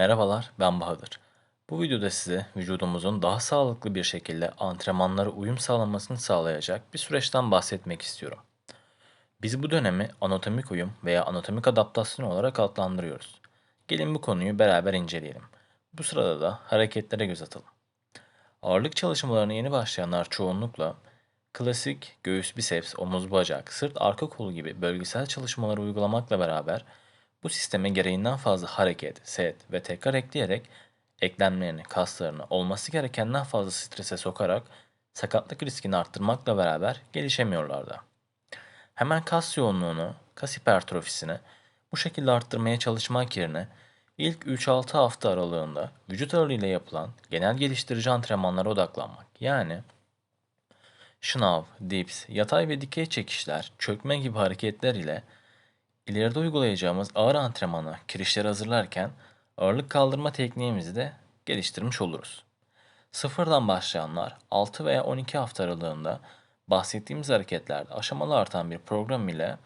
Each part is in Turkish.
Merhabalar, ben Bahadır. Bu videoda size vücudumuzun daha sağlıklı bir şekilde antrenmanlara uyum sağlamasını sağlayacak bir süreçten bahsetmek istiyorum. Biz bu dönemi anatomik uyum veya anatomik adaptasyon olarak adlandırıyoruz. Gelin bu konuyu beraber inceleyelim. Bu sırada da hareketlere göz atalım. Ağırlık çalışmalarına yeni başlayanlar çoğunlukla klasik göğüs biceps, omuz bacak, sırt arka kol gibi bölgesel çalışmaları uygulamakla beraber bu sisteme gereğinden fazla hareket, set ve tekrar ekleyerek eklemlerini, kaslarını olması gerekenden fazla strese sokarak sakatlık riskini arttırmakla beraber gelişemiyorlardı. Hemen kas yoğunluğunu, kas hipertrofisini bu şekilde arttırmaya çalışmak yerine ilk 3-6 hafta aralığında vücut ağırlığıyla yapılan genel geliştirici antrenmanlara odaklanmak. Yani şınav, dips, yatay ve dikey çekişler, çökme gibi hareketler ile ileride uygulayacağımız ağır antrenmanı kirişleri hazırlarken ağırlık kaldırma tekniğimizi de geliştirmiş oluruz. Sıfırdan başlayanlar 6 veya 12 hafta aralığında bahsettiğimiz hareketlerde aşamalı artan bir program ile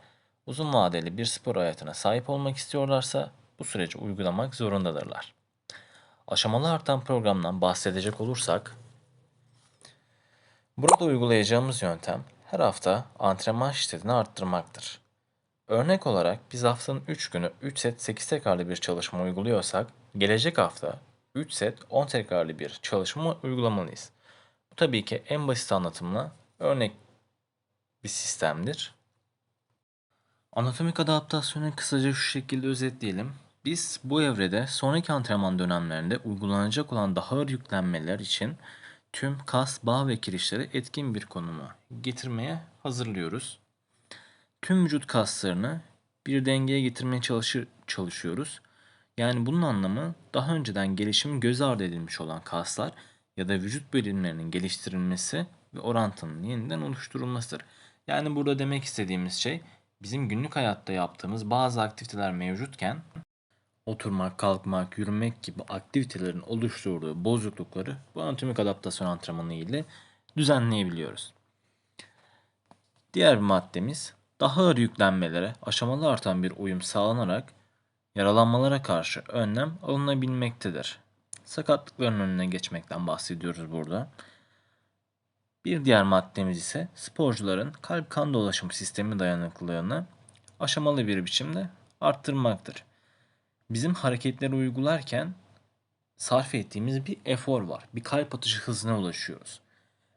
uzun vadeli bir spor hayatına sahip olmak istiyorlarsa bu süreci uygulamak zorundadırlar. Aşamalı artan programdan bahsedecek olursak, burada uygulayacağımız yöntem her hafta antrenman şiddetini arttırmaktır. Örnek olarak biz haftanın 3 günü 3 set 8 tekrarlı bir çalışma uyguluyorsak, gelecek hafta 3 set 10 tekrarlı bir çalışma uygulamalıyız. Bu tabii ki en basit anlatımla örnek bir sistemdir. Anatomik adaptasyonu kısaca şu şekilde özetleyelim. Biz bu evrede sonraki antrenman dönemlerinde uygulanacak olan daha ağır yüklenmeler için tüm kas, bağ ve kirişleri etkin bir konuma getirmeye hazırlıyoruz. Tüm vücut kaslarını bir dengeye getirmeye çalışır, çalışıyoruz. Yani bunun anlamı daha önceden gelişimi göz ardı edilmiş olan kaslar ya da vücut bölümlerinin geliştirilmesi ve orantının yeniden oluşturulmasıdır. Yani burada demek istediğimiz şey bizim günlük hayatta yaptığımız bazı aktiviteler mevcutken oturmak, kalkmak, yürümek gibi aktivitelerin oluşturduğu bozuklukları bu anatomik adaptasyon antrenmanı ile düzenleyebiliyoruz. Diğer bir maddemiz daha ağır yüklenmelere aşamalı artan bir uyum sağlanarak yaralanmalara karşı önlem alınabilmektedir. Sakatlıkların önüne geçmekten bahsediyoruz burada. Bir diğer maddemiz ise sporcuların kalp kan dolaşım sistemi dayanıklılığını aşamalı bir biçimde arttırmaktır. Bizim hareketleri uygularken sarf ettiğimiz bir efor var. Bir kalp atışı hızına ulaşıyoruz.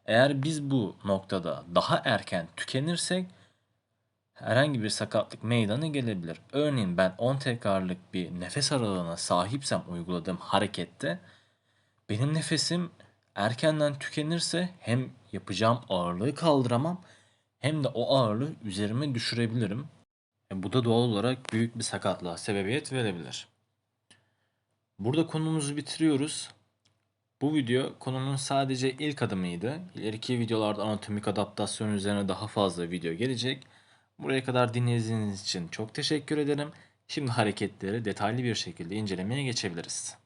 Eğer biz bu noktada daha erken tükenirsek herhangi bir sakatlık meydana gelebilir. Örneğin ben 10 tekrarlık bir nefes aralığına sahipsem uyguladığım harekette benim nefesim erkenden tükenirse hem yapacağım ağırlığı kaldıramam hem de o ağırlığı üzerime düşürebilirim. E bu da doğal olarak büyük bir sakatlığa sebebiyet verebilir. Burada konumuzu bitiriyoruz. Bu video konunun sadece ilk adımıydı. İleriki videolarda anatomik adaptasyon üzerine daha fazla video gelecek. Buraya kadar dinlediğiniz için çok teşekkür ederim. Şimdi hareketleri detaylı bir şekilde incelemeye geçebiliriz.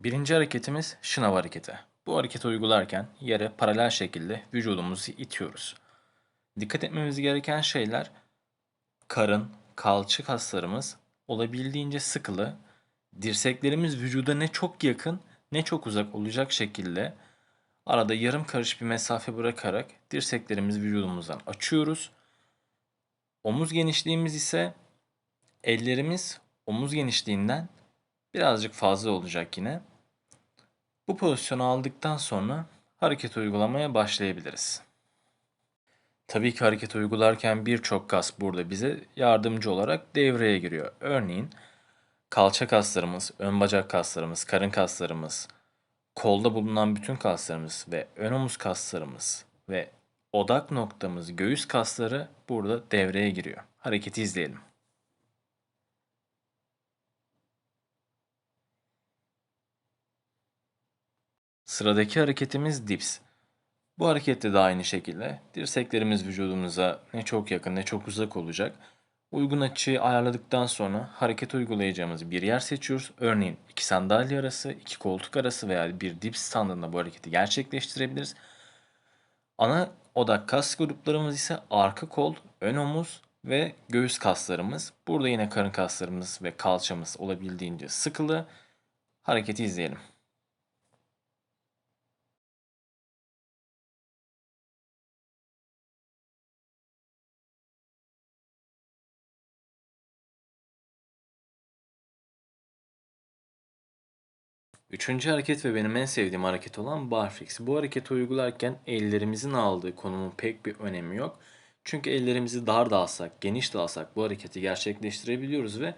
Birinci hareketimiz şınav hareketi. Bu hareketi uygularken yere paralel şekilde vücudumuzu itiyoruz. Dikkat etmemiz gereken şeyler karın, kalça kaslarımız olabildiğince sıkılı, dirseklerimiz vücuda ne çok yakın ne çok uzak olacak şekilde arada yarım karış bir mesafe bırakarak dirseklerimizi vücudumuzdan açıyoruz. Omuz genişliğimiz ise ellerimiz omuz genişliğinden birazcık fazla olacak yine. Bu pozisyonu aldıktan sonra hareket uygulamaya başlayabiliriz. Tabii ki hareket uygularken birçok kas burada bize yardımcı olarak devreye giriyor. Örneğin kalça kaslarımız, ön bacak kaslarımız, karın kaslarımız, kolda bulunan bütün kaslarımız ve ön omuz kaslarımız ve odak noktamız göğüs kasları burada devreye giriyor. Hareketi izleyelim. Sıradaki hareketimiz dips. Bu harekette de aynı şekilde dirseklerimiz vücudumuza ne çok yakın ne çok uzak olacak. Uygun açıyı ayarladıktan sonra hareket uygulayacağımız bir yer seçiyoruz. Örneğin iki sandalye arası, iki koltuk arası veya bir dips standında bu hareketi gerçekleştirebiliriz. Ana odak kas gruplarımız ise arka kol, ön omuz ve göğüs kaslarımız. Burada yine karın kaslarımız ve kalçamız olabildiğince sıkılı. Hareketi izleyelim. Üçüncü hareket ve benim en sevdiğim hareket olan barfix. Bu hareketi uygularken ellerimizin aldığı konumun pek bir önemi yok. Çünkü ellerimizi dar da alsak, geniş de alsak bu hareketi gerçekleştirebiliyoruz ve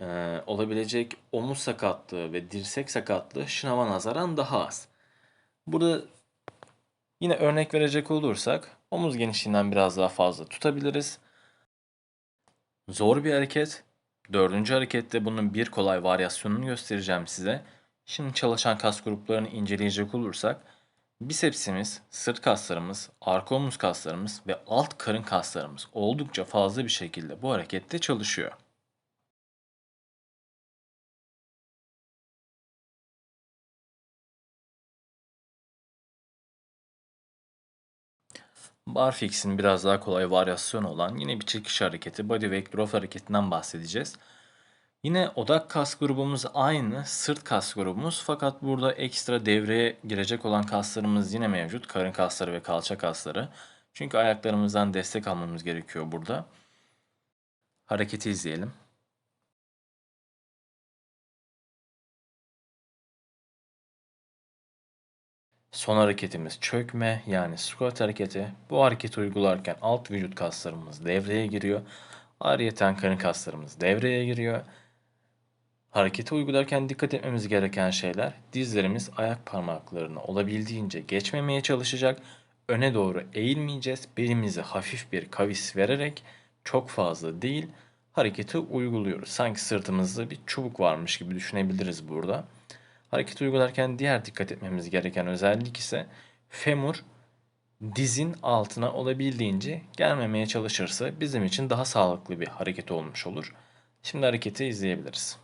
e, olabilecek omuz sakatlığı ve dirsek sakatlığı şınava nazaran daha az. Burada yine örnek verecek olursak omuz genişliğinden biraz daha fazla tutabiliriz. Zor bir hareket. Dördüncü harekette bunun bir kolay varyasyonunu göstereceğim size. Şimdi çalışan kas gruplarını inceleyecek olursak bisepsimiz, sırt kaslarımız, arka omuz kaslarımız ve alt karın kaslarımız oldukça fazla bir şekilde bu harekette çalışıyor. Barfix'in biraz daha kolay varyasyonu olan yine bir çekiş hareketi body weight row hareketinden bahsedeceğiz. Yine odak kas grubumuz aynı, sırt kas grubumuz fakat burada ekstra devreye girecek olan kaslarımız yine mevcut. Karın kasları ve kalça kasları. Çünkü ayaklarımızdan destek almamız gerekiyor burada. Hareketi izleyelim. Son hareketimiz çökme yani squat hareketi. Bu hareketi uygularken alt vücut kaslarımız devreye giriyor. Ayrıyeten karın kaslarımız devreye giriyor. Hareketi uygularken dikkat etmemiz gereken şeyler dizlerimiz ayak parmaklarını olabildiğince geçmemeye çalışacak. Öne doğru eğilmeyeceğiz. Belimizi hafif bir kavis vererek çok fazla değil hareketi uyguluyoruz. Sanki sırtımızda bir çubuk varmış gibi düşünebiliriz burada. Hareket uygularken diğer dikkat etmemiz gereken özellik ise femur dizin altına olabildiğince gelmemeye çalışırsa bizim için daha sağlıklı bir hareket olmuş olur. Şimdi hareketi izleyebiliriz.